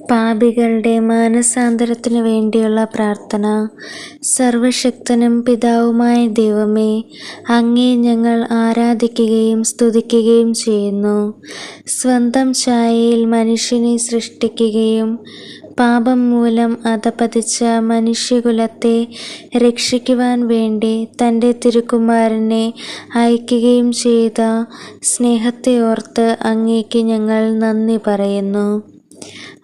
പാപികളുടെ മാനസാന്തരത്തിനു വേണ്ടിയുള്ള പ്രാർത്ഥന. സർവശക്തനും പിതാവുമായ ദൈവമേ അങ്ങേ ഞങ്ങൾ ആരാധിക്കുകയും സ്തുതിക്കുകയും ചെയ്യുന്നു. സ്വന്തം ഛായയിൽ മനുഷ്യനെ സൃഷ്ടിക്കുകയും പാപം മൂലം അധപതിച്ച മനുഷ്യകുലത്തെ രക്ഷിക്കുവാൻ വേണ്ടി തന്റെ തിരുക്കുമാരനെ അയക്കുകയും ചെയ്ത സ്നേഹത്തെ ഓർത്ത് അങ്ങേക്ക് ഞങ്ങൾ നന്ദി പറയുന്നു.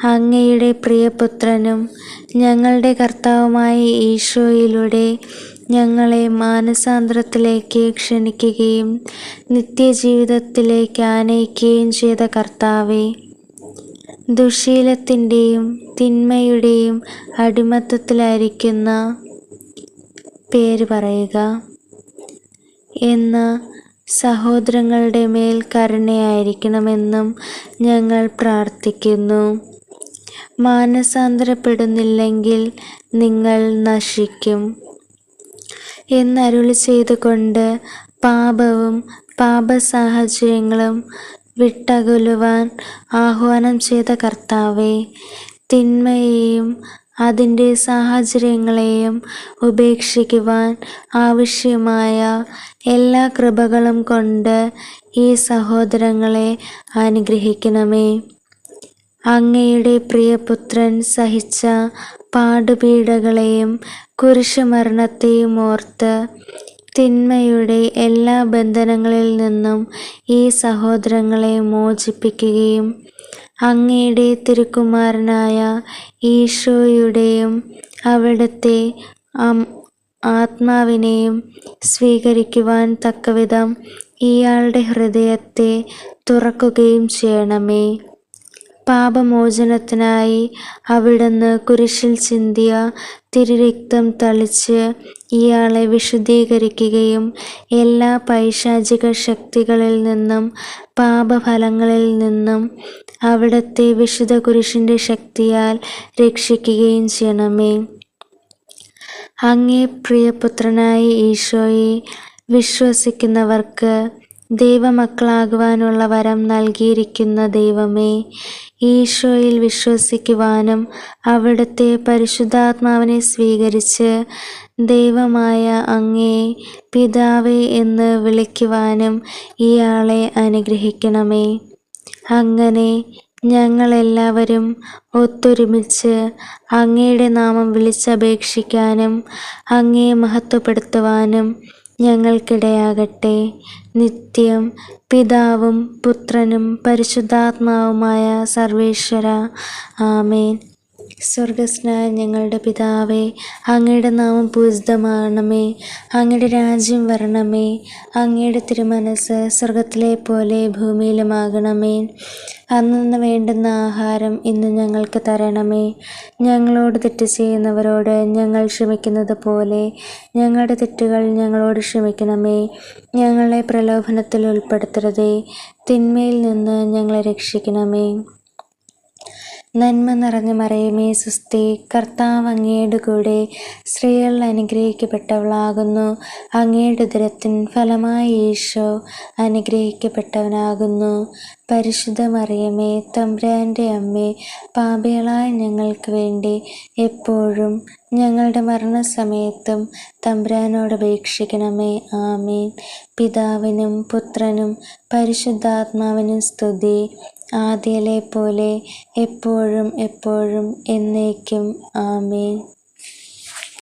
അങ്ങയുടെ പ്രിയപുത്രനും ഞങ്ങളുടെ കർത്താവുമായ ഈശോയിലൂടെ ഞങ്ങളെ മാനസാന്തരത്തിലേക്ക് ക്ഷണിക്കുകയും നിത്യജീവിതത്തിലേക്ക് ആനയിക്കുകയും ചെയ്ത കർത്താവെ ദുശീലത്തിന്റെയും തിന്മയുടെയും അടിമത്തത്തിലായിരിക്കുന്ന പേര് പറയുക. എന്ന സഹോദരങ്ങളുടെ മേൽ കരുണയായിരിക്കണമെന്നും ഞങ്ങൾ പ്രാർത്ഥിക്കുന്നു. മാനസാന്തരപ്പെടുന്നില്ലെങ്കിൽ നിങ്ങൾ നശിക്കും. എന്നരുളി ചെയ്തുകൊണ്ട് പാപവും പാപസാഹചര്യങ്ങളും വിട്ടകലുവാൻ ആഹ്വാനം ചെയ്ത കർത്താവെ തിന്മയെയും അതിന്റെ സാഹചര്യങ്ങളെയും ഉപേക്ഷിക്കുവാൻ ആവശ്യമായ എല്ലാ കൃപകളും കൊണ്ട് ഈ സഹോദരങ്ങളെ അനുഗ്രഹിക്കണമേ. അങ്ങയുടെ പ്രിയപുത്രൻ സഹിച്ച പാടുപീഡകളെയും കുരിശുമരണത്തെയും ഓർത്ത് തിന്മയുടെ എല്ലാ ബന്ധനങ്ങളിൽ നിന്നും ഈ സഹോദരങ്ങളെ മോചിപ്പിക്കുകയും അങ്ങയുടെ തിരുക്കുമാരനായ ഈശോയുടെയും അവിടുത്തെ ആത്മാവിനെയും സ്വീകരിക്കുവാൻ തക്കവിധം ഇയാളുടെ ഹൃദയത്തെ തുറക്കുകയും ചെയ്യണമേ. പാപമോചനത്തിനായി അവിടുന്ന് കുരിശിൽ ചിന്തിയ തിരുരക്തം തളിച്ച് ഇയാളെ വിശുദ്ധീകരിക്കുകയും എല്ലാ പൈശാചിക ശക്തികളിൽ നിന്നും പാപഫലങ്ങളിൽ നിന്നും അവിടുത്തെ വിശുദ്ധ കുരിശിന്റെ ശക്തിയാൽ രക്ഷിക്കുകയും ചെയ്യണമേ. അങ്ങേ പ്രിയപുത്രനായ ഈശോയെ വിശ്വസിക്കുന്നവർക്ക് ദൈവമക്കളാകുവാനുള്ള വരം നൽകിയിരിക്കുന്ന ദൈവമേ ഈശോയിൽ വിശ്വസിക്കുവാനും അവിടുത്തെ പരിശുദ്ധാത്മാവിനെ സ്വീകരിച്ച് ദൈവമായ അങ്ങേ പിതാവേ എന്ന് വിളിക്കുവാനും ഇയാളെ അനുഗ്രഹിക്കണമേ. അങ്ങനെ ഞങ്ങളെല്ലാവരും ഒത്തൊരുമിച്ച് അങ്ങയുടെ നാമം വിളിച്ചപേക്ഷിക്കാനും അങ്ങേ മഹത്വപ്പെടുത്തുവാനും ഞങ്ങൾക്കിടയാകട്ടെ. നിത്യം പിതാവും പുത്രനും പരിശുദ്ധാത്മാവുമായ സർവേശ്വര. ആമേൻ. സ്വർഗസ്നായ ഞങ്ങളുടെ പിതാവേ അങ്ങയുടെ നാമം പൂജിതമാണമേ. അങ്ങയുടെ രാജ്യം വരണമേ. അങ്ങയുടെ തിരുമനസ് സ്വർഗത്തിലെ പോലെ ഭൂമിയിലുമാകണമേ. അന്നു വേണ്ടുന്ന ആഹാരം ഇന്ന് ഞങ്ങൾക്ക് തരണമേ. ഞങ്ങളോട് തെറ്റ് ചെയ്യുന്നവരോട് ഞങ്ങൾ ക്ഷമിക്കുന്നത് പോലെ ഞങ്ങളുടെ തെറ്റുകൾ ഞങ്ങളോട് ക്ഷമിക്കണമേ. ഞങ്ങളെ പ്രലോഭനത്തിൽ ഉൾപ്പെടുത്തരുതേ. തിന്മയിൽ നിന്ന് ഞങ്ങളെ രക്ഷിക്കണമേ. നന്മ നിറഞ്ഞ മറയുമേ സുസ്തി കർത്താവ് അങ്ങയുടെ കൂടെ സ്ത്രീകൾ അനുഗ്രഹിക്കപ്പെട്ടവളാകുന്നു. അങ്ങയുടെ ഉദരത്തിൻ ഫലമായി ഈശോ അനുഗ്രഹിക്കപ്പെട്ടവനാകുന്നു. പരിശുദ്ധ മറിയമേ തമ്പ്രാന്റെ അമ്മേ പാപികളായ ഞങ്ങൾക്ക് വേണ്ടി എപ്പോഴും ഞങ്ങളുടെ മരണസമയത്തും തമ്പ്രാനോട് അപേക്ഷിക്കണമേ. ആമേൻ. പിതാവിനും പുത്രനും പരിശുദ്ധാത്മാവിനും സ്തുതി. ആദ്യയിലെ പോലെ എപ്പോഴും എപ്പോഴും എന്നേക്കും. ആമേൻ.